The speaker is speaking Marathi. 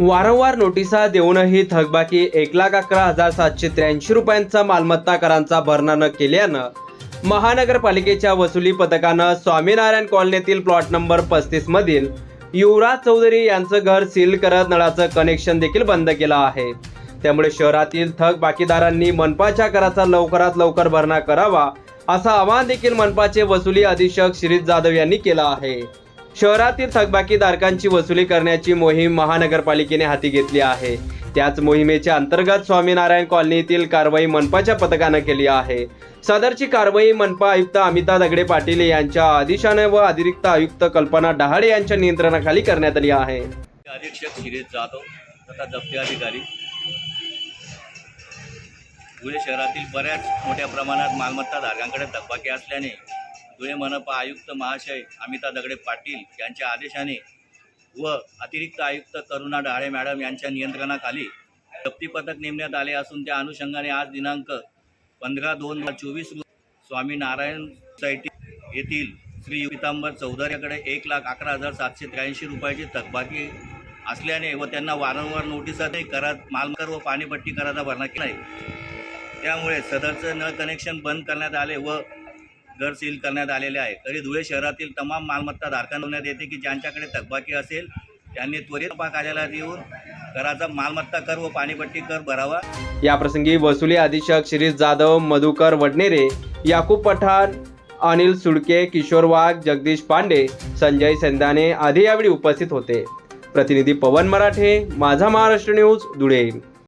वारंवार नोटिसा देऊनही थकबाकी एक लाख अकरा हजार सातशे त्र्याऐंशी रुपयांचा मालमत्ता करांचा भरणा न केल्यानं महानगरपालिकेच्या वसुली पथकानं स्वामीनारायण कॉलनीतील प्लॉट नंबर पस्तीस मधील युवराज चौधरी यांचं घर सील करत नळाचं कनेक्शन देखील बंद केलं आहे. त्यामुळे शहरातील थक बाकीदारांनी मनपाच्या कराचा लवकरात लवकर भरणा करावा असं आवाहन देखील मनपाचे वसुली अधीक्षक श्रीत जाधव यांनी केलं आहे. शहरातील थकबाकीधारकांची वसुली करण्याची मोहीम महानगरपालिकेने हाती घेतली आहे. त्याच मोहिमेच्या अंतर्गत स्वामीनारायण कॉलनीतील कारवाई मनपाच्या पथकानं केली आहे. सदरची कारवाई मनपा आयुक्त अमिता दगडे पाटील यांच्या आदेशाने व अतिरिक्त आयुक्त कल्पना डहाळे यांच्या नियंत्रणाखाली करण्यात आली आहे. अधीक्षक शिरीष जाधव तथा जप्ती अधिकारी. धुळे शहरातील बऱ्याच मोठ्या प्रमाणात मालमत्ता धारकांकडे थकबाकी असल्याने धुळे मनपा आयुक्त महाशय अमिता दगडे पाटील यांच्या आदेशाने व अतिरिक्त आयुक्त करुणा डाळे मॅडम यांच्या नियंत्रणाखाली जप्ती पथक नेमण्यात आले असून त्या अनुषंगाने आज दिनांक पंधरा दोन चोवीस स्वामी नारायण सोसायटी येथील श्री पितांबर चौधरीकडे एक लाख अकरा हजार सातशे त्र्याऐंशी रुपयाची थकबाकी असल्याने व त्यांना वारंवार नोटिसा करत करात मालकर व पाणीपट्टी कराचा भरणा केला आहे. त्यामुळे सदरचं नळ कनेक्शन बंद करण्यात आले व घर सील करण्यात आलेले आहे. तरी धुळे शहरातील तमाम मालमत्ता धारकांना येते की ज्यांच्याकडे थकबाकी असेल त्यांनी त्वरित पा कार्यालयात येऊन कराचा मालमत्ता कर व पाणीपट्टी कर भरावा. याप्रसंगी वसुली अधीक्षक शिरीष जाधव मधुकर वडनेरे याकूब पठाण अनिल सुडके किशोर वाघ जगदीश पांडे संजय सेंदाने आदी यावेळी उपस्थित होते. प्रतिनिधी पवन मराठे माझा महाराष्ट्र न्यूज धुळे.